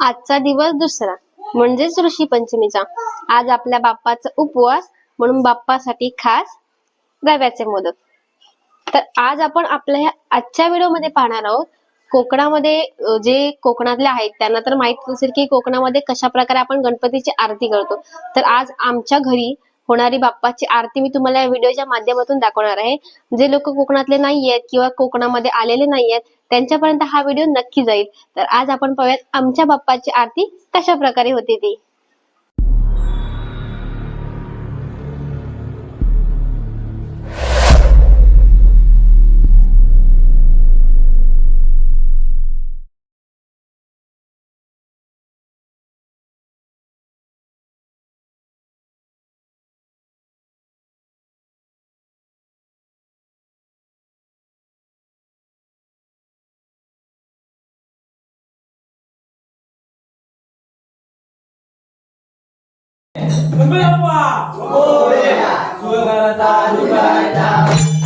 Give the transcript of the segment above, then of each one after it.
आजचा दिवस दुसरा. म्हणजेच ऋषी पंचमीचा. आज आपल्या बाप्पाचा उपवास म्हणून बाप्पासाठी खास रव्याचे मोदक. तर आज आपण आपल्या ह्या आजच्या व्हिडिओमध्ये पाहणार आहोत कोकणामध्ये जे कोकणातले आहेत त्यांना तर माहीत असेल की कोकणामध्ये कशा प्रकारे आपण गणपतीची आरती करतो. तर आज आमच्या घरी होणारी बाप्पाची आरती मी तुम्हाला या व्हिडिओच्या माध्यमातून दाखवणार आहे. जे लोक कोकणातले नाही आहेत किंवा कोकणामध्ये आलेले नाही आहेत त्यांच्यापर्यंत हा व्हिडिओ नक्की जाईल. तर आज आपण पाहूयात आमच्या बाप्पाची आरती कशा प्रकारे होते ती. 准备要不啊？准备，诸葛亮备打。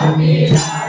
माझा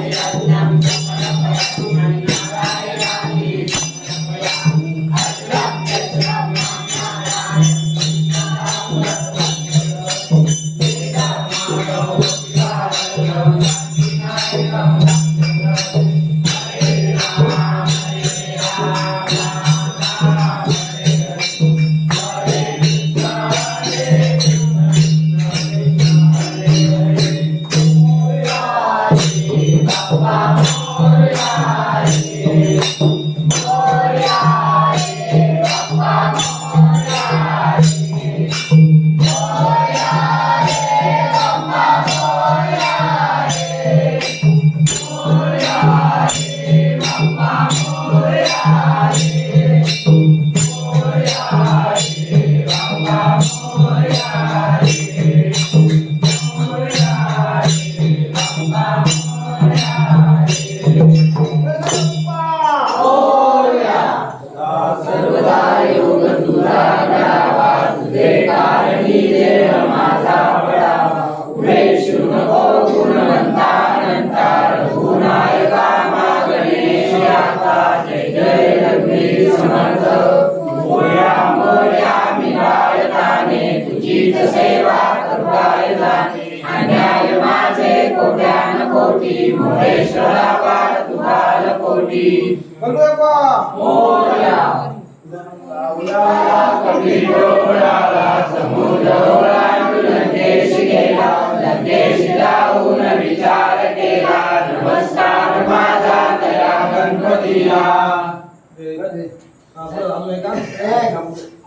Yeah.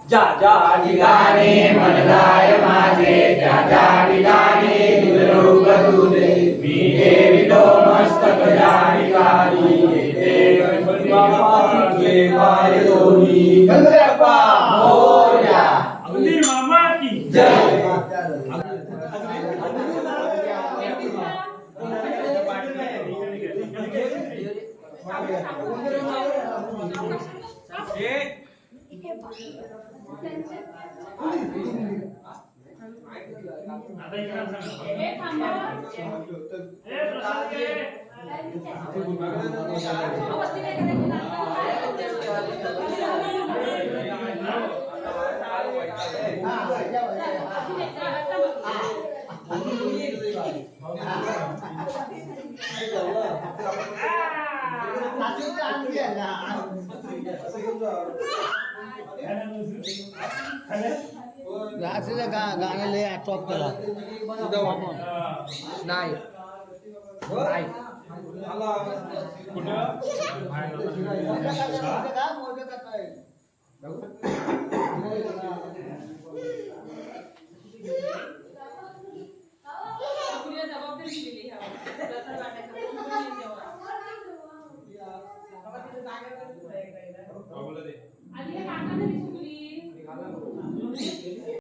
जा जा ठिकाणी मनलाय माझे त्या तुझे पाय दोन्ही गणपती बाप्पा मोरया। अगदी मामा की। जय आता इकडे सांगा. ए, प्रसाद घे. असं गा गाणं लय टॉप केला नाही नाही जबाबदारी दिली ह्या हे काकांना विचारून